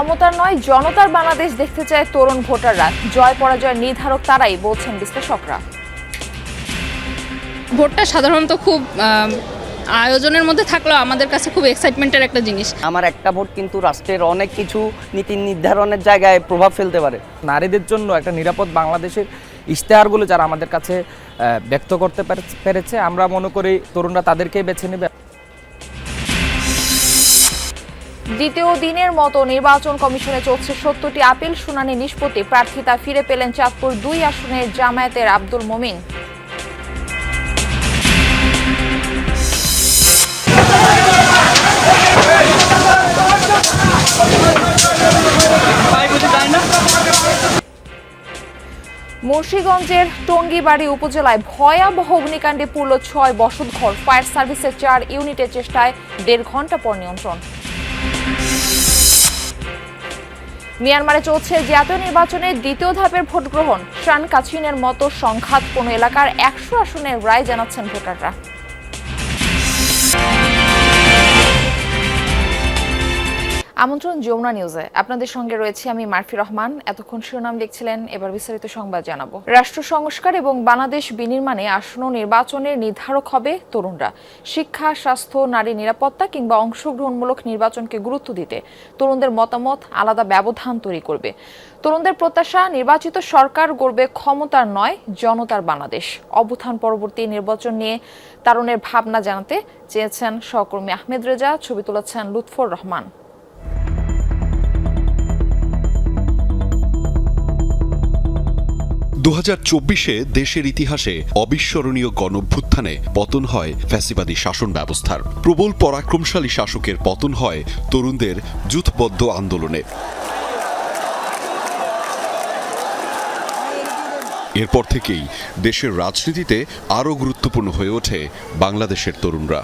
ক্ষমতার নয় জনতার বাংলাদেশ দেখতে চায় তরুণ ভোটাররা। জয় পরাজয় নির্ধারক তারাই বলছেন বিশ্লেষকরা। ভোটটা সাধারণত খুব আয়োজনের মধ্যে থাকলেও আমাদের কাছে খুব এক্সাইটমেন্টের একটা জিনিস। আমার একটা ভোট কিন্তু রাষ্ট্রের অনেক কিছু নীতি নির্ধারণের জায়গায় প্রভাব ফেলতে পারে। নারীদের জন্য একটা নিরাপদ বাংলাদেশের ইশতেহারগুলো যারা আমাদের কাছে ব্যক্ত করতে পেরেছে আমরা মনে করি তরুণরা তাদেরকেই বেছে নেবে। দ্বিতীয় দিনের মতো নির্বাচন কমিশনে চলছে সত্তরটি আপিল, শুনানি নিষ্পত্তি। প্রার্থিতা ফিরে পেলেন চাঁদপুর দুই আসনের জামায়াতের আব্দুল মোমিন। মুন্সিগঞ্জের টঙ্গিবাড়ি উপজেলায় ভয়াবহ অগ্নিকাণ্ডে পুরল ছয় বসতঘর। ফায়ার সার্ভিসের চার ইউনিটের চেষ্টায় দেড় ঘণ্টা পর নিয়ন্ত্রণ। মিয়ানমারে চলছে জাতীয় নির্বাচনের দ্বিতীয় ধাপের ভোট গ্রহণ শান কাছিনের মতো সংঘাতপূর্ণ এলাকার একশো আসনের রায় জানাচ্ছেন ভোটাররা। আমন্ত্রণ যমুনা নিউজে। আপনাদের সঙ্গে রয়েছে আমি মারফি রহমান। এতক্ষণ শিরোনাম দেখছিলেন, এবার বিস্তারিত সংবাদ জানাব। রাষ্ট্র সংস্কার এবং বাংলাদেশ বিনির্মাণে আসন্ন নির্বাচনের নির্ধারক হবে তরুণরা। শিক্ষা, স্বাস্থ্য, নারী নিরাপত্তা কিংবা অংশগ্রহণমূলক নির্বাচনকে গুরুত্ব দিতে তরুণদের মতামত আলাদা ব্যবধান তৈরি করবে। তরুণদের প্রত্যাশা, নির্বাচিত সরকার গড়বে ক্ষমতার নয়, জনতার বাংলাদেশ। অভ্যুত্থান পরবর্তী নির্বাচন নিয়ে তারুণের ভাবনা জানাতে চেয়েছেন সহকর্মী আহমেদ রেজা, ছবি তুলেছেন লুৎফর রহমান। দু হাজার চব্বিশে দেশের ইতিহাসে অবিস্মরণীয় গণভ্যুত্থানে পতন হয় ফ্যাসিবাদী শাসন ব্যবস্থার। প্রবল পরাক্রমশালী শাসকের পতন হয় তরুণদের যুথবদ্ধ আন্দোলনে। এরপর থেকেই দেশের রাজনীতিতে আরও গুরুত্বপূর্ণ হয়ে ওঠে বাংলাদেশের তরুণরা।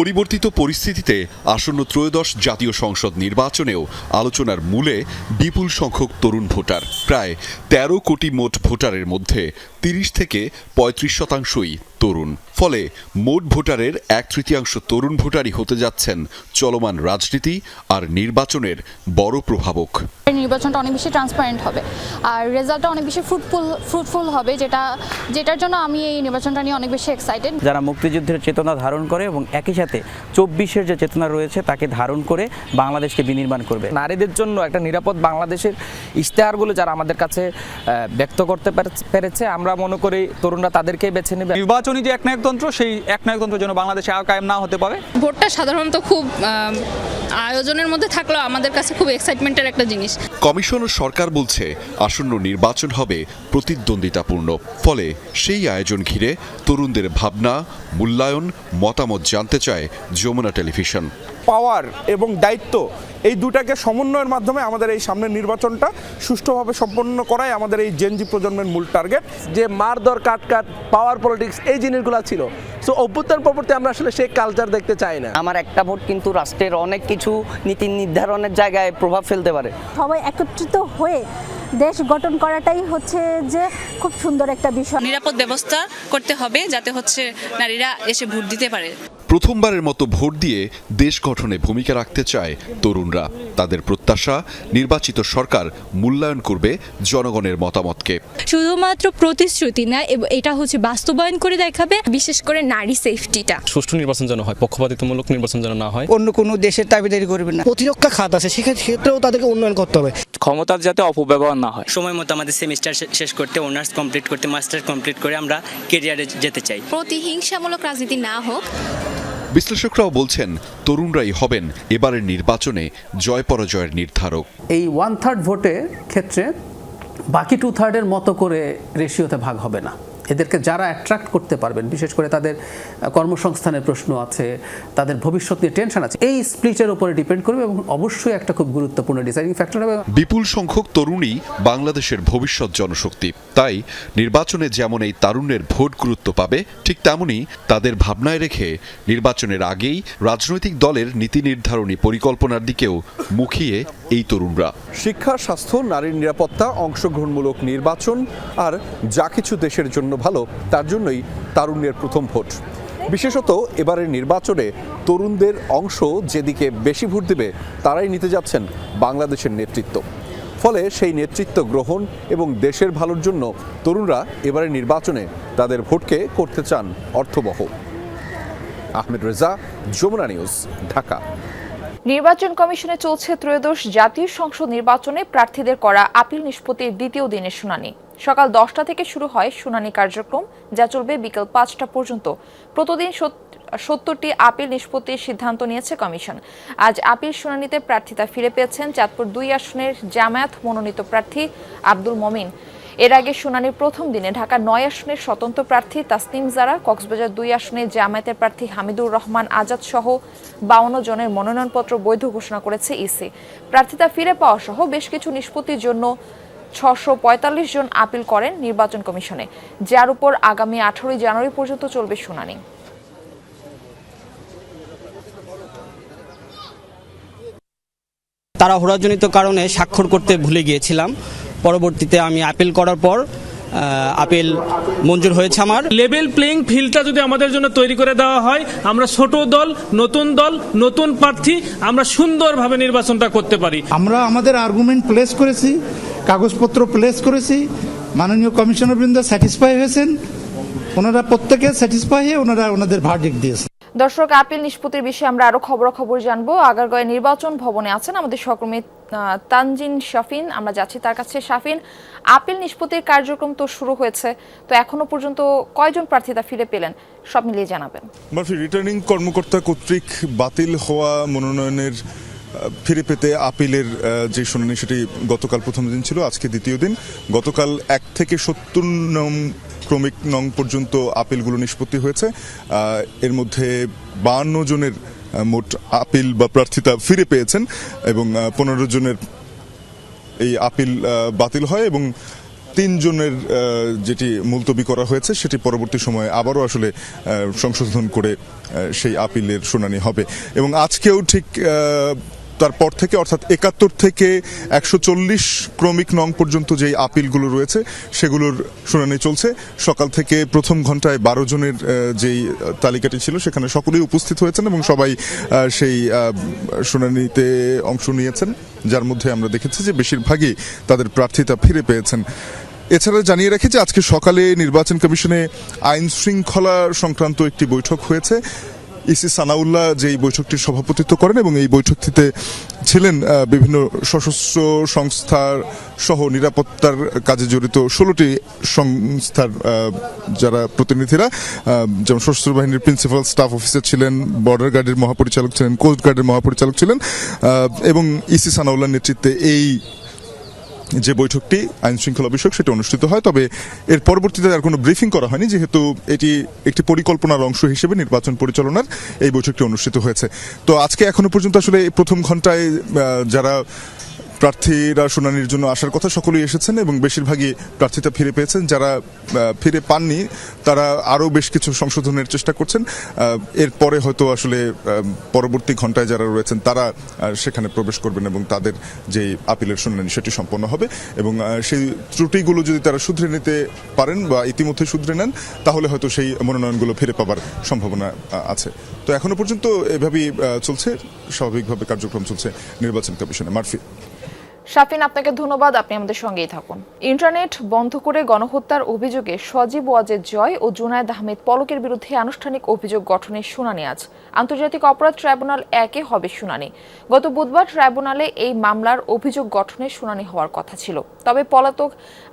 পরিবর্তিত পরিস্থিতিতে আসন্ন ত্রয়োদশ জাতীয় সংসদ নির্বাচনেও আলোচনার মূলে বিপুল সংখ্যক তরুণ ভোটার, প্রায় ১৩ কোটি মোট ভোটারের মধ্যে তিরিশ থেকে পঁয়ত্রিশ শতাংশই তরুণ। ফলে মোট ভোটারের এক তৃতীয়াংশ তরুণ ভোটারই হতে যাচ্ছেন চলমান রাজনীতি আর নির্বাচনের বড় প্রভাবক। এই নির্বাচনটা অনেক বেশি ট্রান্সপারেন্ট হবে আর রেজাল্টটা অনেক বেশি ফ্রুটফুল ফ্রুটফুল হবে যেটা যেটার জন্য আমি এই নির্বাচনটা নিয়ে অনেক বেশি এক্সাইটেড যারা মুক্তিযুদ্ধের চেতনা ধারণ করে এবং একই সাথে চব্বিশের যে চেতনা রয়েছে তাকে ধারণ করে বাংলাদেশকে বিনির্মাণ করবে। নারীদের জন্য একটা নিরাপদ বাংলাদেশের ইশতেহারগুলো যারা আমাদের কাছে ব্যক্ত করতে পেরেছে আমরা মনে করি তরুণরা তাদেরকেই বেছে নেবে। নির্বাচনী যে একনায়কতন্ত্র সেই একনায়কতন্ত্র যেন বাংলাদেশে আর কায়েম না হতে পারে? ভোটটা সাধারণত খুব আয়োজনের মধ্যে থাকলেও আমাদের কাছে খুব এক্সাইটমেন্টের একটা জিনিস। কমিশন ও সরকার বলছে আসন্ন নির্বাচন হবে প্রতিদ্বন্দ্বিতাপূর্ণ। ফলে সেই আয়োজন ঘিরে তরুণদের ভাবনা মূল্যায়ন মতামত জানতে চায় যমুনা টেলিভিশন। পাওয়ার এবং দায়িত্ব এই দুটাকে সমন্বয়ের মাধ্যমে আমাদের এই সামনের নির্বাচনটা সুষ্ঠুভাবে সম্পন্ন করাই আমাদের এই জেনজি প্রজন্মের মূল টার্গেট যে মারধর কাট কাট পাওয়ার পলিটিক্স এই জিনিসগুলো ছিল। সো অভ্যুত্থান পরবর্তী আমরা আসলে সেই কালচার দেখতে চাই না। আমার একটা ভোট কিন্তু রাষ্ট্রের অনেক কিছু নীতি নির্ধারণের জায়গায় প্রভাব ফেলতে পারে। সবাই একত্রিত হয়ে দেশ গঠন করাটাই হচ্ছে যে খুব সুন্দর একটা বিষয়। নিরাপদ ব্যবস্থা করতে হবে যাতে হচ্ছে নারীরা এসে ভোট দিতে পারে। প্রথমবারের মতো ভোট দিয়ে দেশ গঠনে ভূমিকা রাখতে চায় তরুণরা। তাদের প্রত্যাশা নির্বাচিত সরকার মূল্যায়ন করবে জনগণের মতামতকে। শুধুমাত্র প্রতিশ্রুতি না এটা হচ্ছে বাস্তবায়ন করে দেখাবে বিশেষ করে নারী সেফটিটা সুষ্ঠু নির্বাচন যেন হয় পক্ষপাতিত্বমূলক নির্বাচন যেন না হয়। অন্য কোনো দেশের দাবিদারি করবে না। প্রতিরক্ষা খাত আছে সেক্ষেত্রেও তাদেরকে উন্নয়ন করতে হবে। ক্ষমতার যাতে অপব্যবহার না হয়। সময় মতো আমাদের সেমিস্টার শেষ করতে অনার্স কমপ্লিট করতে মাস্টার্স কমপ্লিট করে আমরা কেরিয়ারে যেতে চাই। প্রতিহিংসামূলক রাজনীতি না হোক বিশ্লেষকরাও বলছেন, তরুণরাই হবেন এবারের নির্বাচনে জয় পরাজয়ের নির্ধারক। এই ওয়ান থার্ড ভোটে ক্ষেত্রে বাকি টু থার্ডের মতো করে রেশিওতে ভাগ হবে না। এদেরকে যারা অ্যাট্রাক্ট করতে পারবেন বিশেষ করে তাদের কর্মসংস্থানের প্রশ্ন আছে তাদের ভবিষ্যৎ নিয়ে টেনশন আছে এই স্প্লিটের উপরে ডিপেন্ড করবে এবং অবশ্যই একটা খুব গুরুত্বপূর্ণ ডিসাইডিং ফ্যাক্টর হবে। বিপুল সংখ্যক তরুণই বাংলাদেশের ভবিষ্যৎ জনশক্তি তাই নির্বাচনে যেমন এই তারুণ্যের ভোট গুরুত্ব পাবে ঠিক তেমনি তাদের ভাবনায় রেখে নির্বাচনের আগেই রাজনৈতিক দলের নীতি নির্ধারণী পরিকল্পনার দিকেও মুখিয়ে এই তরুণরা। শিক্ষা স্বাস্থ্য নারীর নিরাপত্তা অংশগ্রহণমূলক নির্বাচন আর যা কিছু দেশের জন্য ভালো, তার জন্যই তারুণ্যের প্রথম ভোট। বিশেষত এবারের নির্বাচনে তরুণদের অংশ যেদিকে বেশি ভোট দেবে, তারাই নিতে যাচ্ছেন বাংলাদেশের নেতৃত্ব। ফলে সেই নেতৃত্ব গ্রহণ এবং দেশের ভালোর জন্য তরুণরা এবারের নির্বাচনে তাদের ভোটকে করতে চান অর্থবহ। আহমেদ রেজা, যমুনা নিউজ, ঢাকা। নির্বাচন কমিশনে চলছে ত্রয়োদশ জাতীয় সংসদ নির্বাচনে প্রার্থীদের করা আপিল নিষ্পত্তির দ্বিতীয় দিনের শুনানি। সকাল দশটা থেকে শুরু হয় শুনানি কার্যক্রম, যা চলবে বিকেল পাঁচটা পর্যন্ত। প্রতিদিন সত্তরটি আপিল নিষ্পত্তির সিদ্ধান্ত নিয়েছে কমিশন। আজ আপিল শুনানিতে প্রার্থিতা ফিরে পেয়েছেন চাঁদপুর দুই আসনের জামায়াত মনোনীত প্রার্থী আব্দুল মমিন। এর আগে শুনানির প্রথম দিনে ঢাকা নয় আসনের স্বতন্ত্র প্রার্থী তাসনিম জারা, কক্সবাজার দুই আসনে জামায়াতের প্রার্থী হামিদুর রহমান আজাদ সহ বাউন্ন জনের মনোনয়নপত্র বৈধ ঘোষণা করেছে ইসি। প্রার্থিতা ফিরে পাওয়া সহ বেশ কিছু নিষ্পত্তির জন্য ছশো পঁয়তাল্লিশ জন আপিল করেন নির্বাচন কমিশনে, যার উপর আগামী আঠারোই জানুয়ারি পর্যন্ত চলবে শুনানি। তাড়াহুড়াজনিত কারণে স্বাক্ষর করতে ভুলে গিয়েছিলাম। পরবর্তীতে আমি আপিল করার পর আপিল মঞ্জুর হয়েছে আমার। লেভেল প্লেইং ফিল্ডটা যদি আমাদের জন্য তৈরি করে দেওয়া হয় আমরা ছোট দল নতুন দল নতুন প্রার্থী আমরা সুন্দরভাবে নির্বাচনটা করতে পারি। আমরা আমাদের আর্গুমেন্ট প্লেস করেছি কাগজপত্র প্লেস করেছি মাননীয় কমিশনার বৃন্দ স্যাটিসফাই হয়েছেন ওনারা প্রত্যেকে স্যাটিসফাই হয়ে ওনারা ওনাদের ভার্ডিক দিয়েছেন। দর্শক আপিল নিষ্পত্তির বিষয়ে আমরা আরও খবরাখবর জানব। আগারগাঁও নির্বাচন ভবনে আছেন আমাদের সহকর্মী তানজিন শাফিন, আমরা যাচ্ছি তার কাছে। শাফিন, আপিল নিষ্পত্তির কার্যক্রম তো শুরু হয়েছে, তো এখনও পর্যন্ত কয়জন প্রার্থীতা ফিরে পেলেন, সব মিলিয়ে জানাবেন। মারফি রিটার্নিং কর্মকর্তা কর্তৃক বাতিল হওয়া মনোনয়নের ফিরে পেতে আপিলের যে শুনানি সেটি গতকাল প্রথম দিন ছিল, আজকে দ্বিতীয় দিন। গতকাল এক থেকে সত্তর নং ক্রমিক নং পর্যন্ত আপিলগুলো নিষ্পত্তি হয়েছে। এর মধ্যে বাহান্ন জনের মোট আপিল বা প্রার্থিতা ফিরে পেয়েছেন এবং পনেরো জনের এই আপিল বাতিল হয় এবং তিনজনের যেটি মুলতবি করা হয়েছে সেটি পরবর্তী সময়ে আবারও আসলে সংশোধন করে সেই আপিলের শুনানি হবে। এবং আজকেও ঠিক তারপর থেকে, অর্থাৎ একাত্তর থেকে একশো চল্লিশ ক্রমিক নং পর্যন্ত যেই আপিলগুলো রয়েছে, সেগুলোর শুনানি চলছে। সকাল থেকে প্রথম ঘন্টায় বারো জনের যেই তালিকাটি ছিল, সেখানে সকলেই উপস্থিত হয়েছেন এবং সবাই সেই শুনানিতে অংশ নিয়েছেন, যার মধ্যে আমরা দেখেছি যে বেশিরভাগই তাদের প্রার্থিতা ফিরে পেয়েছেন। এছাড়া জানিয়ে রাখি যে আজকে সকালে নির্বাচন কমিশনে আইন শৃঙ্খলা সংক্রান্ত একটি বৈঠক হয়েছে। ইসি সানাউল্লাহ যে এই বৈঠকটির সভাপতিত্ব করেন এবং এই বৈঠকটিতে ছিলেন বিভিন্ন সশস্ত্র সংস্থার সহ নিরাপত্তার কাজে জড়িত ষোলোটি সংস্থার যারা প্রতিনিধিরা যেমন সশস্ত্র বাহিনীর প্রিন্সিপাল, স্টাফ অফিসার ছিলেন, বর্ডার গার্ডের মহাপরিচালক ছিলেন, কোস্ট গার্ডের মহাপরিচালক ছিলেন এবং ইসি সানাউল্লাহর নেতৃত্বে এই যে বৈঠকটি আইন শৃঙ্খলা বিষয়ক সেটি অনুষ্ঠিত হয়, তবে এর পরবর্তীতে আর কোনো ব্রিফিং করা হয়নি, যেহেতু এটি একটি পরিকল্পনার অংশ হিসেবে নির্বাচন পরিচালনার এই বৈঠকটি অনুষ্ঠিত হয়েছে। তো আজকে এখনও পর্যন্ত আসলে প্রথম ঘন্টায় যারা প্রার্থীরা শুনানির জন্য আসার কথা সকলেই এসেছেন এবং বেশিরভাগই প্রার্থীতা ফিরে পেয়েছেন। যারা ফিরে পাননি, তারা আরও বেশ কিছু সংশোধনের চেষ্টা করছেন। এরপরে হয়তো আসলে পরবর্তী ঘন্টায় যারা রয়েছেন, তারা সেখানে প্রবেশ করবেন এবং তাদের যে আপিলের শুনানি, সেটি সম্পন্ন হবে। এবং সেই ত্রুটিগুলো যদি তারা শুধরে নিতে পারেন বা ইতিমধ্যে শুধরে নেন, তাহলে হয়তো সেই মনোনয়নগুলো ফিরে পাবার সম্ভাবনা আছে। তো এখনও পর্যন্ত এভাবেই চলছে। স্বাভাবিকভাবে কার্যক্রম চলছে নির্বাচন কমিশনে। মারফি শাফিন, আপনাকে ধন্যবাদ। আপনি আমাদের সঙ্গেই থাকুন। ইন্টারনেট বন্ধ করে গণহত্যার অভিযোগে সজীব ওয়াজেদ জয় ও জুনায়দ আহমেদ পলকের বিরুদ্ধে আনুষ্ঠানিক অভিযোগ গঠনের শুনানি আজ। আন্তর্জাতিক অপরাধ ট্রাইব্যুনাল একে হবে শুনানি। গত বুধবার ট্রাইব্যুনালে এই মামলার অভিযোগ গঠনের শুনানি হওয়ার কথা ছিল। তবে পলাতক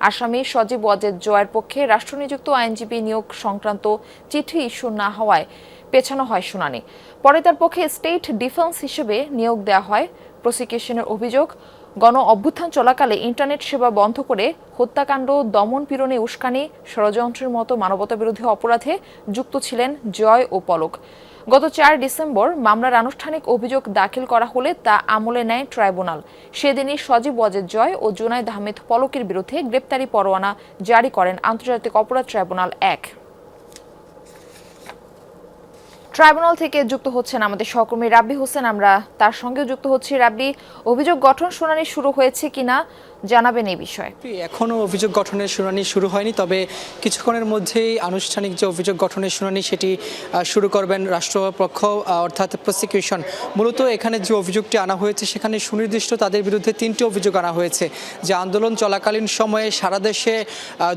আসামি সজীব ওয়াজেদ জয়ের পক্ষে রাষ্ট্রনিযুক্ত আইনজীবী নিয়োগ সংক্রান্ত চিঠি ইস্যু না হওয়ায় পেছানো হয় শুনানি। পরে তার পক্ষে স্টেট ডিফেন্স হিসেবে নিয়োগ দেওয়া হয়। প্রসিকিউশনের অভিযোগ গণ অভ্যুত্থান চলাকালে ইন্টারনেট সেবা বন্ধ করে হত্যাকাণ্ড, দমন পীড়নে উস্কানি, ষড়যন্ত্রের মতো মানবতাবিরোধী অপরাধে যুক্ত ছিলেন জয় ও পলক। গত চার ডিসেম্বর মামলার আনুষ্ঠানিক অভিযোগ দাখিল করা হলে তা আমলে নেয় ট্রাইব্যুনাল। সেদিনই সজীব ওয়াজেদ জয় ও জুনাইদ আহমেদ পলকের বিরুদ্ধে গ্রেপ্তারি পরোয়ানা জারি করেন আন্তর্জাতিক অপরাধ ট্রাইব্যুনাল এক। ট্রাইব্যুনাল থেকে যুক্ত হচ্ছেন আমাদের সহকর্মী রাব্বি হোসেন। আমরা তার সঙ্গে যুক্ত হচ্ছি। রাব্বি, অভিযোগ গঠন শুনানি শুরু হয়েছে কিনা? জানাবেন এই বিষয়ে। এখনও অভিযোগ গঠনের শুনানি শুরু হয়নি, তবে কিছুক্ষণের মধ্যেই আনুষ্ঠানিক যে অভিযোগ গঠনের শুনানি সেটি শুরু করবেন রাষ্ট্রপক্ষ অর্থাৎ প্রসিকিউশন মূলত এখানে যে অভিযোগটি আনা হয়েছে, সেখানে সুনির্দিষ্ট তাদের বিরুদ্ধে তিনটি অভিযোগ আনা হয়েছে। যে আন্দোলন চলাকালীন সময়ে সারা দেশে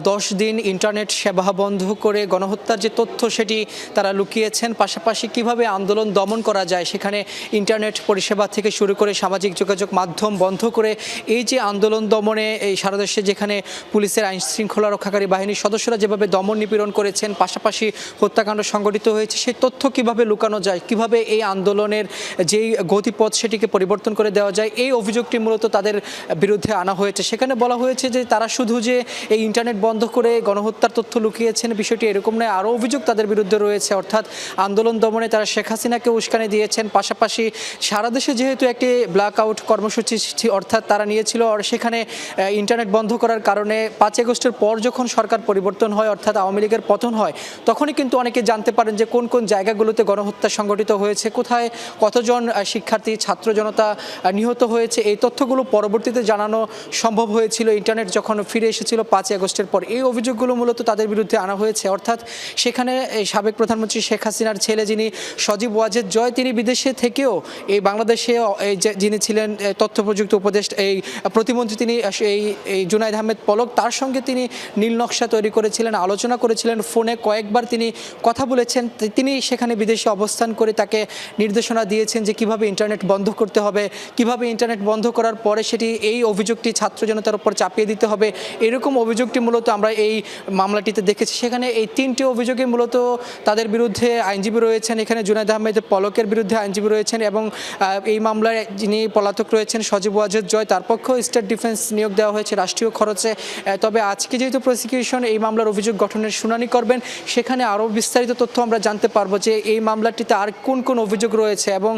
দশ দিন ইন্টারনেট সেবা বন্ধ করে গণহত্যার যে তথ্য সেটি তারা লুকিয়েছেন, পাশাপাশি কীভাবে আন্দোলন দমন করা যায় সেখানে ইন্টারনেট পরিষেবা থেকে শুরু করে সামাজিক যোগাযোগ মাধ্যম বন্ধ করে এই যে আন্দোলন দমনে এই সারা দেশে যেখানে পুলিশের আইন শৃঙ্খলা রক্ষাকারী বাহিনীর সদস্যরা যেভাবে দমন নিপীড়ন করেছেন, পাশাপাশি হত্যাকাণ্ড সংঘটিত হয়েছে, সেই তথ্য কীভাবে লুকানো যায়, কীভাবে এই আন্দোলনের যেই গতিপথ সেটিকে পরিবর্তন করে দেওয়া যায়, এই অভিযোগটি মূলত তাদের বিরুদ্ধে আনা হয়েছে। সেখানে বলা হয়েছে যে তারা শুধু যে এই ইন্টারনেট বন্ধ করে গণহত্যার তথ্য লুকিয়েছেন, বিষয়টি এরকম নয়, আরও অভিযোগ তাদের বিরুদ্ধে রয়েছে। অর্থাৎ আন্দোলন দমনে তারা শেখ হাসিনাকে উস্কানি দিয়েছেন, পাশাপাশি সারা দেশে যেহেতু একটি ব্ল্যাক আউট কর্মসূচি, অর্থাৎ তারা নিয়েছিল, আর সেখানে ইন্টারনেট বন্ধ করার কারণে পাঁচ আগস্টের পর যখন সরকার পরিবর্তন হয়, অর্থাৎ আওয়ামী লীগের পতন হয়, তখনই কিন্তু অনেকে জানতে পারেন যে কোন কোন জায়গাগুলোতে গণহত্যা সংঘটিত হয়েছে, কোথায় কতজন শিক্ষার্থী, ছাত্র জনতা নিহত হয়েছে, এই তথ্যগুলো পরবর্তীতে জানানো সম্ভব হয়েছিল। ইন্টারনেট যখন ফিরে এসেছিল পাঁচই আগস্টের পর, এই অভিযোগগুলো মূলত তাদের বিরুদ্ধে আনা হয়েছে। অর্থাৎ সেখানে সাবেক প্রধানমন্ত্রী শেখ হাসিনার ছেলে যিনি সজীব ওয়াজেদ জয়, তিনি বিদেশে থেকেও এই বাংলাদেশে যিনি ছিলেন তথ্য প্রযুক্তি উপদেষ্টা, এই প্রতিমন্ত্রী তিনি আস- এই এই জুনাইদ আহমেদ পলক, তার সঙ্গে তিনি নীল নকশা তৈরি করেছিলেন, আলোচনা করেছিলেন, ফোনে কয়েকবার তিনি কথা বলেছেন তিনি সেখানে বিদেশে অবস্থান করে তাকে নির্দেশনা দিয়েছেন যে কীভাবে ইন্টারনেট বন্ধ করতে হবে, কীভাবে ইন্টারনেট বন্ধ করার পরে সেটি, এই অভিযোগটি ছাত্র জনতার উপর চাপিয়ে দিতে হবে। এরকম অভিযোগটি মূলত আমরা এই মামলাটিতে দেখেছি। সেখানে এই তিনটি অভিযোগে মূলত তাদের বিরুদ্ধে আইনজীবী রয়েছেন, এখানে জুনাইদ আহমেদ পলকের বিরুদ্ধে আইনজীবী রয়েছেন এবং এই মামলায় যিনি পলাতক রয়েছেন সজীব ওয়াজেদ জয়, তার পক্ষেও স্টেট ডিফেন্স নিয়োগ দেওয়া হয়েছে, রাষ্ট্রীয় খরচে। তবে আজকে যেহেতু প্রসিকিউশন এই মামলার অভিযোগ গঠনের শুনানি করবেন, সেখানে আরও বিস্তারিত তথ্য আমরা জানতে পারব যে এই মামলাটিতে আর কোন কোন অভিযোগ রয়েছে এবং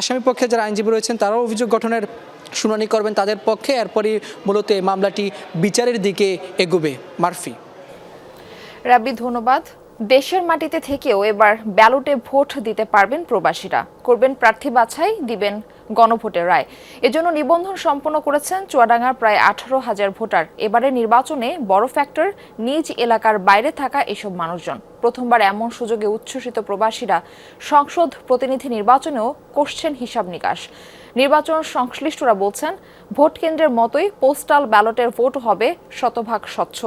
আসামি পক্ষে যারা আইনজীবী রয়েছেন, তারাও অভিযোগ গঠনের শুনানি করবেন তাদের পক্ষে। এরপরই মূলত এই মামলাটি বিচারের দিকে এগোবে। মারফি। রাব্বি, ধন্যবাদ। দেশের মাটিতে থেকেও এবার ব্যালটে ভোট দিতে পারবেন প্রবাসীরা। করবেন প্রার্থী বাছাই, দিবেন গণভোটের রায়। এজন্য নিবন্ধন সম্পন্ন করেছেন চুয়াডাঙ্গার প্রায় আঠারো হাজার ভোটার। এবারের নির্বাচনে বড় ফ্যাক্টর নিজ এলাকার বাইরে থাকা এসব মানুষজন। প্রথমবার এমন সুযোগে উচ্ছ্বসিত প্রবাসীরা সংসদ প্রতিনিধি নির্বাচনেও করছেন হিসাব নিকাশ। নির্বাচন সংশ্লিষ্টরা বলছেন, ভোট কেন্দ্রের মতোই পোস্টাল ব্যালটের ভোট হবে শতভাগ স্বচ্ছ।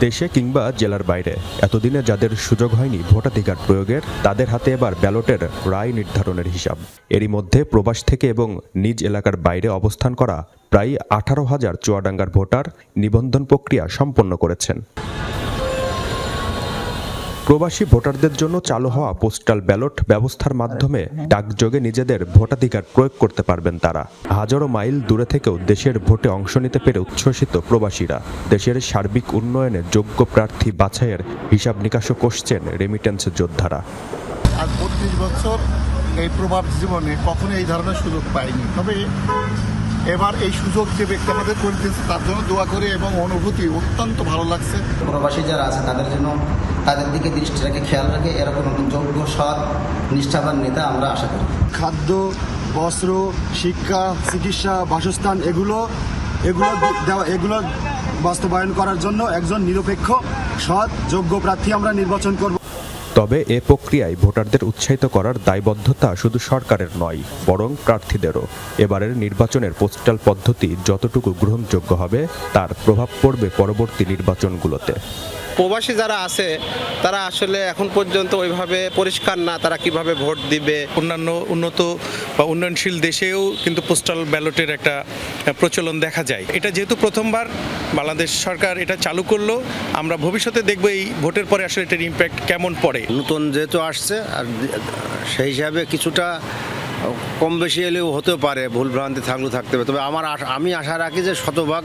দেশে কিংবা জেলার বাইরে। এতদিনে যাদের সুযোগ হয়নি ভোটাধিকার প্রয়োগের, তাদের হাতে এবার ব্যালটের রায় নির্ধারণের হিসাব। এরই মধ্যে প্রবাস থেকে এবং নিজ এলাকার বাইরে অবস্থান করা প্রায় আঠারো হাজার চুয়াডাঙ্গার ভোটার নিবন্ধন প্রক্রিয়া সম্পন্ন করেছেন। প্রবাসী ভোটারদের জন্য চালু হওয়া পোস্টাল ব্যালট ব্যবস্থার মাধ্যমে ডাকযোগে নিজেদের ভোটাধিকার প্রয়োগ করতে পারবেন তারা। হাজারো মাইল দূরে থেকেও দেশের ভোটে অংশ নিতে পেরে উচ্ছ্বসিত প্রবাসীরা। দেশের সার্বিক উন্নয়নে যোগ্য প্রার্থী বাছাইয়ের হিসাব নিকাশও কষছেন রেমিটেন্স যোদ্ধারা। আজ বত্রিশ বছর এই প্রভাব জীবনে কখনো এই ধরনের সুযোগ পাইনি। তবে এবার এই সুযোগ যে ব্যক্তি আমাদের করে দিয়েছে তার জন্য দোয়া করে এবং অনুভূতি অত্যন্ত ভালো লাগছে। প্রবাসী যারা আছে তাদের জন্য তাদের দিকে দৃষ্টি রেখে খেয়াল রাখে এরকম যোগ্য সৎ নিষ্ঠাবান নেতা আমরা আশা করি। খাদ্য বস্ত্র শিক্ষা চিকিৎসা বাসস্থান এগুলো এগুলো দেওয়া এগুলো বাস্তবায়ন করার জন্য একজন নিরপেক্ষ সৎ যোগ্য প্রার্থী আমরা নির্বাচন করব। তবে এ প্রক্রিয়ায় ভোটারদের উৎসাহিত করার দায়বদ্ধতা শুধু সরকারের নয় বরং প্রার্থীদেরও। এবারের নির্বাচনের পোস্টাল পদ্ধতি যতটুকু গ্রহণযোগ্য হবে তার প্রভাব পড়বে পরবর্তী নির্বাচনগুলোতে। প্রবাসী যারা আছে তারা আসলে এখন পর্যন্ত ওইভাবে পরিষ্কার না তারা কীভাবে ভোট দিবে? অন্যান্য উন্নত বা উন্নয়নশীল দেশেও কিন্তু পোস্টাল ব্যালটের একটা প্রচলন দেখা যায়। এটা যেহেতু প্রথমবার বাংলাদেশ সরকার এটা চালু করল আমরা ভবিষ্যতে দেখব এই ভোটের পরে আসলে এটার ইম্প্যাক্ট কেমন পড়ে। নতুন যেহেতু আসছে আর সেই হিসাবে কিছুটা কম বেশি এলেও হতে পারে ভুল ভ্রান্তি থাকলেও থাকতে হবে তবে আমার আশা- আমি আশা রাখি যে শতভাগ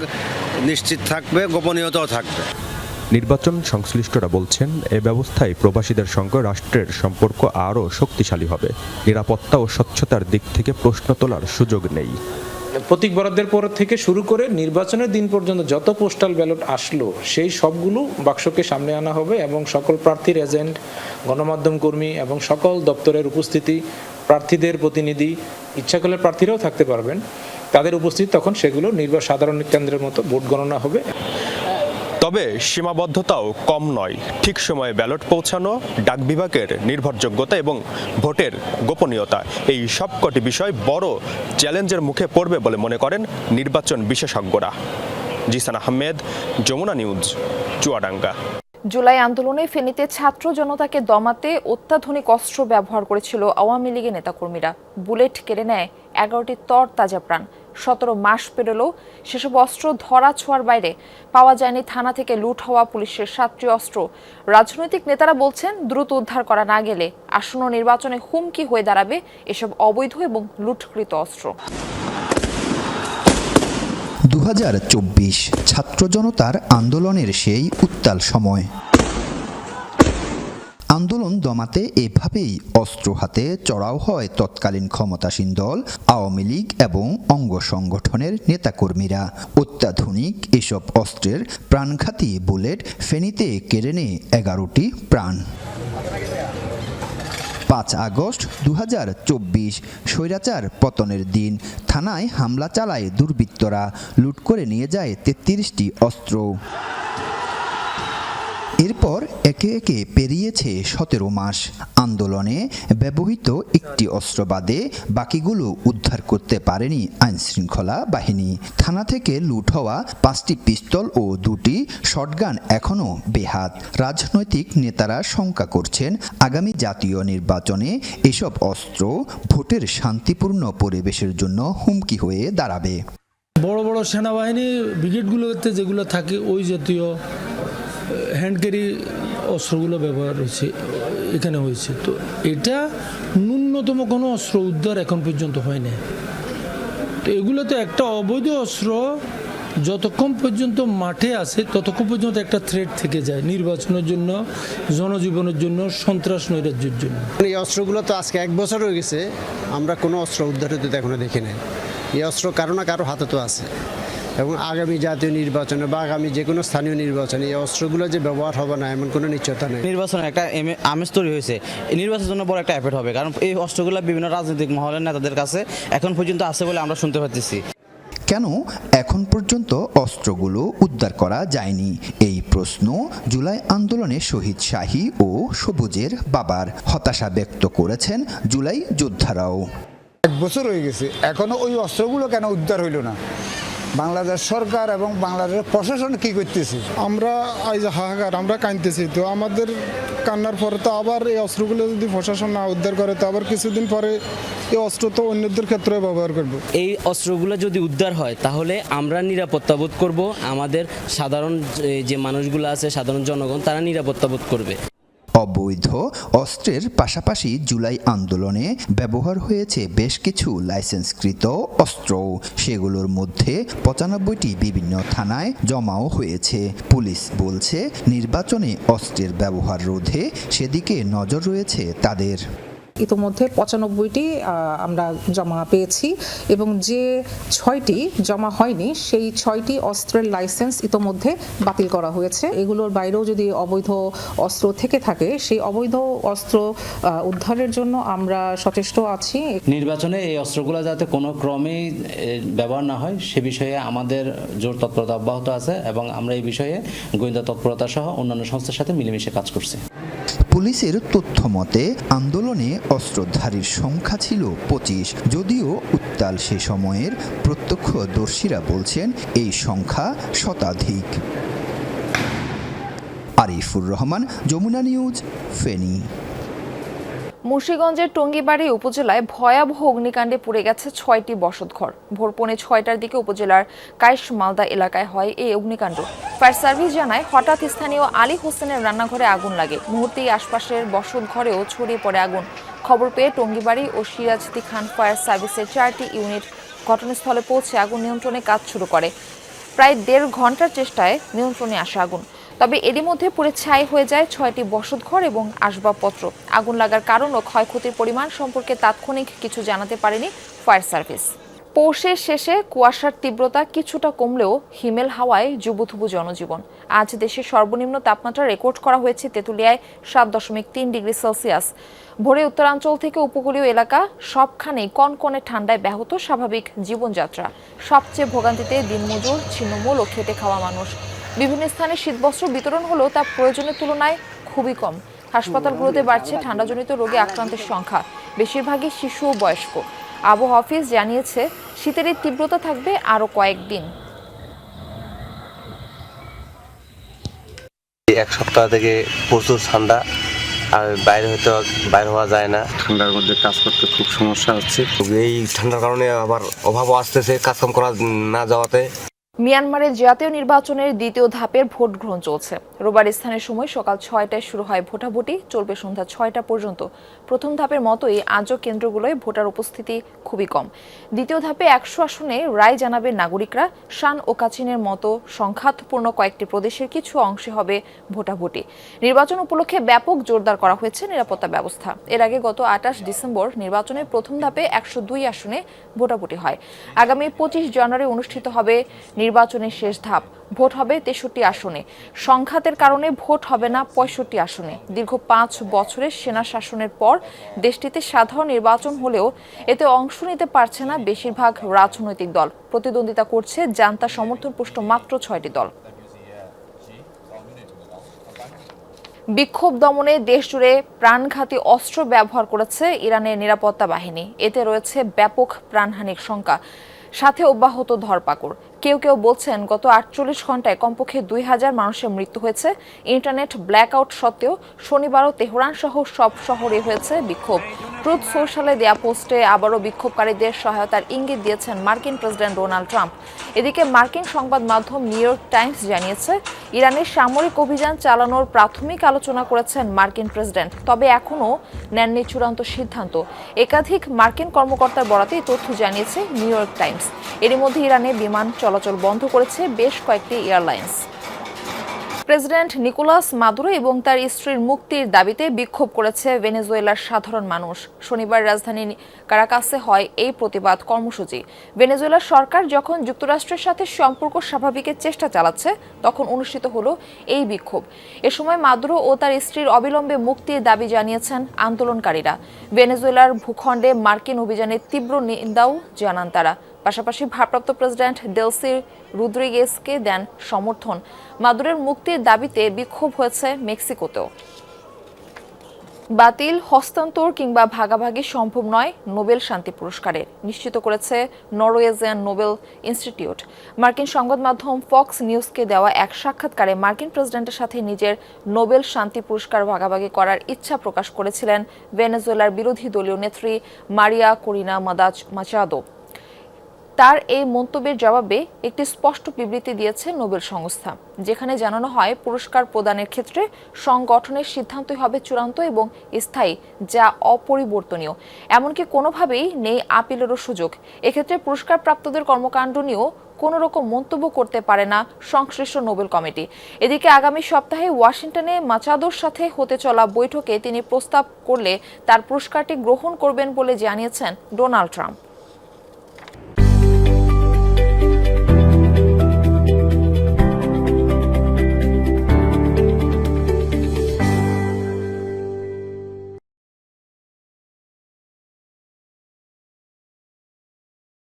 নিশ্চিত থাকবে গোপনীয়তাও থাকবে। নির্বাচন সংশ্লিষ্টরা বলছেন, এ ব্যবস্থায় প্রবাসীদের সঙ্গে রাষ্ট্রের সম্পর্ক আরও শক্তিশালী হবে। নিরাপত্তা ও স্বচ্ছতার দিক থেকে প্রশ্ন তোলার সুযোগ নেই। প্রতীক বরাদ্দের পর থেকে শুরু করে নির্বাচনের দিন পর্যন্ত যত পোস্টাল ব্যালট আসলো, সেই সবগুলো বাক্সকে সামনে আনা হবে এবং সকল প্রার্থীর এজেন্ট, গণমাধ্যম কর্মী এবং সকল দপ্তরের উপস্থিতি, প্রার্থীদের প্রতিনিধি ইচ্ছাকলের প্রার্থীরাও থাকতে পারবেন। তাদের উপস্থিত তখন সেগুলো নির্বাচন সাধারণ কেন্দ্রের মতো ভোট গণনা হবে। তবে সীমাবদ্ধতাও কম নয়। ঠিক সময়ে ব্যালট পৌঁছানো, ডাক বিভাগের নির্ভরযোগ্যতা এবং ভোটের গোপনীয়তা এই সবকটি বিষয় বড় চ্যালেঞ্জের মুখে পড়বে বলে মনে করেন নির্বাচন বিশেষজ্ঞরা। জিসান আহমেদ, যমুনা নিউজ, চুয়াডাঙ্গা। জুলাই আন্দোলনে ফেনীতে ছাত্র জনতাকে দমাতে অত্যাধুনিক অস্ত্র ব্যবহার করেছিল আওয়ামী লীগের নেতাকর্মীরা। বুলেট কেড়ে নেয় এগারোটি তর তাজা প্রাণ। সতেরো মাস পেরোলেও সেসব অস্ত্র ধরা ছোঁয়ার বাইরে পাওয়া যায়নি থানা থেকে লুট হওয়া পুলিশের সাতটি অস্ত্র। রাজনৈতিক নেতারা বলছেন, দ্রুত উদ্ধার করা না গেলে আসন্ন নির্বাচনে হুমকি হয়ে দাঁড়াবে এসব অবৈধ এবং লুটকৃত অস্ত্র। দু হাজার চব্বিশ ছাত্র জনতার আন্দোলনের সেই উত্তাল সময়। আন্দোলন দমাতে এভাবেই অস্ত্র হাতে চড়াও হয় তৎকালীন ক্ষমতাসীন দল, আওয়ামী লীগ এবং অঙ্গ সংগঠনের নেতাকর্মীরা। অত্যাধুনিক এসব অস্ত্রের প্রাণঘাতী বুলেট ফেনীতে কেড়ে নেয় এগারোটি প্রাণ। পাঁচ আগস্ট দু হাজার চব্বিশ স্বৈরাচার পতনের দিন থানায় হামলা চালায় দুর্বৃত্তরা। লুট করে নিয়ে যায় তেত্রিশটি অস্ত্র। এরপর একে একে পেরিয়েছে সতেরো মাস। আন্দোলনে ব্যবহৃত একটি অস্ত্র বাদে বাকিগুলো উদ্ধার করতে পারেনি আইনশৃঙ্খলা বাহিনী। থানা থেকে লুট হওয়া পাঁচটি পিস্তল ও দুটি শটগান এখনও বেহাত। রাজনৈতিক নেতারা শঙ্কা করছেন, আগামী জাতীয় নির্বাচনে এসব অস্ত্র ভোটের শান্তিপূর্ণ পরিবেশের জন্য হুমকি হয়ে দাঁড়াবে। বড় বড় সেনাবাহিনী ব্রিগেডগুলোতে যেগুলো থাকে, ওই জাতীয় হ্যান্ড ক্যারি অস্ত্রগুলো ব্যবহার হয়েছে, এখানে হয়েছে। তো এটা ন্যূনতম কোনো অস্ত্র উদ্ধার এখন পর্যন্ত হয় না তো এগুলো তো একটা অবৈধ অস্ত্র, যতক্ষণ পর্যন্ত মাঠে আছে, ততক্ষণ পর্যন্ত একটা থ্রেট থেকে যায় নির্বাচনের জন্য, জনজীবনের জন্য, সন্ত্রাস নৈরাজ্যের জন্য। এই অস্ত্রগুলো তো আজকে এক বছর হয়ে গেছে, আমরা কোনো অস্ত্র উদ্ধার হতে এখনও দেখি নাই। এই অস্ত্র কারও না কারও হাতে তো আছে। এবং আগামী জাতীয় নির্বাচনে বা আগামী যে কোনো স্থানীয় নির্বাচনে এই অস্ত্রগুলো যে ব্যবহার হবে না এমন কোনো নিশ্চয়তা নেই। নির্বাচনে একটা এমে- আমেজ তৈরি হয়েছে। এই নির্বাচনের জন্য বড় একটা এফেক্ট হবে কারণ এই অস্ত্রগুলো বিভিন্ন রাজনৈতিক মহলের নেতাদের কাছে এখন পর্যন্ত আছে বলে আমরা শুনতে পাচ্ছি কেন এখন পর্যন্ত অস্ত্রগুলো উদ্ধার করা যায়নি? এই প্রশ্ন জুলাই আন্দোলনে শহীদ শাহী ও সবুজের বাবার হতাশা ব্যক্ত করেছেন জুলাই যোদ্ধারাও। এক বছর হয়ে গেছে এখনও ওই অস্ত্রগুলো কেন উদ্ধার হইল না? বাংলাদেশ সরকার এবং বাংলাদেশ প্রশাসন কি করতেছে? আমরা আজ হাহাকার আমরা কাঁদতেছি। তো আমাদের কান্নার পরে তো আবার এই অস্ত্রগুলো যদি প্রশাসন না উদ্ধার করে তো আবার কিছুদিন পরে এই অস্ত্র তো অন্যদের ক্ষেত্রে ব্যবহার করবে। এই অস্ত্রগুলো যদি উদ্ধার হয় তাহলে আমরা নিরাপত্তা বোধ করব। আমাদের সাধারণ যে- যে মানুষগুলো আছে সাধারণ জনগণ তারা নিরাপত্তা বোধ করবে। অবৈধ অস্ত্রের পাশাপাশি জুলাই আন্দোলনে ব্যবহার হয়েছে বেশ কিছু লাইসেন্সকৃত অস্ত্র। সেগুলোর মধ্যে পঁচানব্বইটি বিভিন্ন থানায় জমাও হয়েছে। পুলিশ বলছে, নির্বাচনে অস্ত্রের ব্যবহার রোধে সেদিকে নজর রয়েছে তাদের। ইতোমধ্যে পঁচানব্বইটি আমরা জমা পেয়েছি এবং যে ছয়টি জমা হয়নি, সেই ছয়টি অস্ত্রের লাইসেন্স ইতোমধ্যে বাতিল করা হয়েছে। এগুলোর বাইরেও যদি অবৈধ অস্ত্র থেকে থাকে, সেই অবৈধ অস্ত্র উদ্ধারের জন্য আমরা সচেষ্ট আছি। নির্বাচনে এই অস্ত্রগুলো যাতে কোনো ক্রমেই ব্যবহার না হয়, সে বিষয়ে আমাদের জোর তৎপরতা অব্যাহত আছে এবং আমরা এই বিষয়ে গোয়েন্দা তৎপরতা সহ অন্যান্য সংস্থার সাথে মিলেমিশে কাজ করছি। পুলিশের তথ্য মতে আন্দোলনে অস্ত্রধারীর সংখ্যা ছিল পঁচিশ। যদিও উত্তাল সে সময়ের প্রত্যক্ষদর্শীরা বলছেন, এই সংখ্যা শতাধিক। আরিফুর রহমান, যমুনা নিউজ, ফেনী। মুন্সিগঞ্জের টঙ্গীবাড়ি উপজেলায় ভয়াবহ অগ্নিকাণ্ডে পুড়ে গেছে ছয়টি বসতঘর। ভোর পৌনে ছয়টার দিকে উপজেলার কাইশ মালদা এলাকায় হয় এই অগ্নিকাণ্ড। ফায়ার সার্ভিস জানায়, হঠাৎ স্থানীয় আলী হোসেনের রান্নাঘরে আগুন লাগে। মুহূর্তেই আশপাশের বসত ঘরেও ছড়িয়ে পড়ে আগুন। খবর পেয়ে টঙ্গিবাড়ি ও সিরাজদি খান ফায়ার সার্ভিসের চারটি ইউনিট ঘটনাস্থলে পৌঁছে আগুন নিয়ন্ত্রণে কাজ শুরু করে। প্রায় দেড় ঘণ্টার চেষ্টায় নিয়ন্ত্রণে আসে আগুন। তবে এরই মধ্যে পুড়ে ছাই হয়ে যায় ছয়টি বসতঘর এবং আসবাবপত্র। আগুন লাগার কারণ ও ক্ষয়ক্ষতির পরিমাণ সম্পর্কে তাৎক্ষণিক কিছু জানাতে পারেনি ফায়ার সার্ভিস। পৌষের শেষে কুয়াশার তীব্রতা কিছুটা কমলেও হিমেল হাওয়ায় জুবুথুবু জনজীবন। আজ দেশের সর্বনিম্ন তাপমাত্রা রেকর্ড করা হয়েছে তেঁতুলিয়ায় সাত দশমিক তিন ডিগ্রি সেলসিয়াস। ভোরে উত্তরাঞ্চল থেকে উপকূলীয় এলাকা সবখানেই কনকনে ঠান্ডায় ব্যাহত স্বাভাবিক জীবনযাত্রা। সবচেয়ে ভোগান্তিতে দিনমজুর, ছিন্নমূল ও খেটে খাওয়া মানুষ। বিভিন্ন স্থানে শীতবস্ত্র বিতরণ হলেও তা প্রয়োজনের তুলনায় খুবই কম। হাসপাতালগুলোতে বাড়ছে ঠান্ডাজনিত রোগে আক্রান্তের সংখ্যা। বেশিরভাগই শিশু ও বয়স্ক। আবহাওয়া অফিস জানিয়েছে শীতের এই তীব্রতা থাকবে আরও কয়েকদিন। এক সপ্তাহ থেকে প্রচুর ঠান্ডা আর বাইরে হয়তো বাইরে হওয়া যায় না। ঠান্ডার মধ্যে কাজ করতে খুব সমস্যা হচ্ছে। এই ঠান্ডার কারণে আবার অভাবও আসতেছে কাজকাম করা না যাওয়াতে। মিয়ানমারের জাতীয় নির্বাচনের দ্বিতীয় ধাপের ভোট গ্রহণ চলছে। রোববার স্থানীয় সময় সকাল ছয়টায় শুরু হয় ভোটাভুটি চলবে সন্ধ্যা ছয়টা পর্যন্ত। প্রথম ধাপের মতোই আজও কেন্দ্রগুলোয় ভোটার উপস্থিতি খুবই কম। দ্বিতীয় ধাপে একশো আসনে রায় জানাবেন নাগরিকরা। শান ও কাচিনের মতো সংঘাতপূর্ণ কয়েকটি প্রদেশের কিছু অংশে হবে ভোটাভুটি। নির্বাচন উপলক্ষে ব্যাপক জোরদার করা হয়েছে নিরাপত্তা ব্যবস্থা। এর আগে গত আটাশ ডিসেম্বর নির্বাচনের প্রথম ধাপে একশো দুই আসনে ভোটাভুটি হয়। আগামী পঁচিশ জানুয়ারি অনুষ্ঠিত হবে নির্বাচনের শেষ ধাপ। ভোট হবে তেষট্টি আসনে। সংঘাতের কারণে ভোট হবে না পঁয়ষট্টি আসনে। দীর্ঘ পাঁচ বছরের সেনা শাসনের পর দেশটিতে সাধারণ নির্বাচন হলেও এতে অংশ নিতে পারছে না বেশিরভাগ রাজনৈতিক দল। প্রতিদ্বন্দ্বিতা করছে জান্তা সমর্থন পুষ্ট মাত্র ছয়টি দল। বিক্ষোভ দমনে দেশজুড়ে প্রাণঘাতী অস্ত্র ব্যবহার করেছে ইরানের নিরাপত্তা বাহিনী। এতে রয়েছে ব্যাপক প্রাণহানির শঙ্কা সাথে অব্যাহত ধরপাকড়। কেউ কেউ বলছেন গত আটচল্লিশ ঘন্টায় কমপক্ষে দুই হাজার মানুষের মৃত্যু হয়েছে। ইন্টারনেট ব্ল্যাকআউট সত্ত্বেও শনিবারও তেহরান সহ সব শহরে হয়েছে বিক্ষোভ। ট্রুথ সোশ্যালে দেয়া পোস্টে আবারও বিক্ষোভকারীদের সহায়তার ইঙ্গিত দিয়েছেন মার্কিন প্রেসিডেন্ট ডোনাল্ড ট্রাম্প। এদিকে মার্কিন সংবাদ মাধ্যম নিউ ইয়র্ক টাইমস জানিয়েছে, ইরানের সামরিক অভিযান চালানোর প্রাথমিক আলোচনা করেছেন মার্কিন প্রেসিডেন্ট, তবে এখনও নেননি চূড়ান্ত সিদ্ধান্ত। একাধিক মার্কিন কর্মকর্তার বরাতে এই তথ্য জানিয়েছে নিউ ইয়র্ক টাইমস। এরই মধ্যে ইরানে বিমান চলাচল বন্ধ করেছে বেশ কয়েকটি এয়ারলাইন্স। প্রেসিডেন্ট নিকোলাস মাদুরো এবং তার স্ত্রীর মুক্তির দাবিতে বিক্ষোভ করেছে ভেনেজুয়েলার সাধারণ মানুষ। শনিবার রাজধানী কারাকাসে হয় এই প্রতিবাদ কর্মসূচি। ভেনেজুয়েলার সরকার যখন যুক্তরাষ্ট্রের সাথে সম্পর্ক স্বাভাবিকের চেষ্টা চালাচ্ছে, তখন অনুষ্ঠিত হলো এই বিক্ষোভ। এ সময় মাদুরো ও তার স্ত্রীর অবিলম্বে মুক্তির দাবি জানিয়েছেন আন্দোলনকারীরা। ভেনেজুয়েলার ভূখণ্ডে মার্কিন অভিযানের তীব্র নিন্দাও জানান তারা। পাশাপাশি ভারপ্রাপ্ত প্রেসিডেন্ট ডেলসি রুদ্রিগেসকে দেন সমর্থন। মাদুরের মুক্তির দাবিতে বিক্ষোভ হয়েছে মেক্সিকোতেও। বাতিল, হস্তান্তর কিংবা ভাগাভাগি সম্ভব নয় নোবেল শান্তি পুরস্কারের নিশ্চিত করেছে নরওয়েজিয়ান নোবেল ইনস্টিটিউট। মার্কিন সংবাদ মাধ্যম ফক্স নিউজকে দেওয়া এক সাক্ষাৎকারে মার্কিন প্রেসিডেন্টের সাথে নিজের নোবেল শান্তি পুরস্কার ভাগাভাগি করার ইচ্ছা প্রকাশ করেছিলেন ভেনেজুয়েলার বিরোধী দলীয় নেত্রী মারিয়া করিনা মাদাজ মাচাদো তার এই মন্তব্যের জবাবে একটি স্পষ্ট বিবৃতি দিয়েছে নোবেল সংস্থা, যেখানে জানানো হয় পুরস্কার প্রদানের ক্ষেত্রে সংগঠনের সিদ্ধান্তই হবে চূড়ান্ত এবং স্থায়ী, যা অপরিবর্তনীয়। এমনকি কোনোভাবেই নেই আপিলেরও সুযোগ। এক্ষেত্রে পুরস্কার প্রাপ্তদের কর্মকাণ্ড নিয়েও কোনো রকম মন্তব্য করতে পারে না সংশ্লিষ্ট নোবেল কমিটি। এদিকে আগামী সপ্তাহে ওয়াশিংটনে মাচাদোর সাথে হতে চলা বৈঠকে তিনি প্রস্তাব করলে তার পুরস্কারটি গ্রহণ করবেন বলে জানিয়েছেন ডোনাল্ড ট্রাম্প।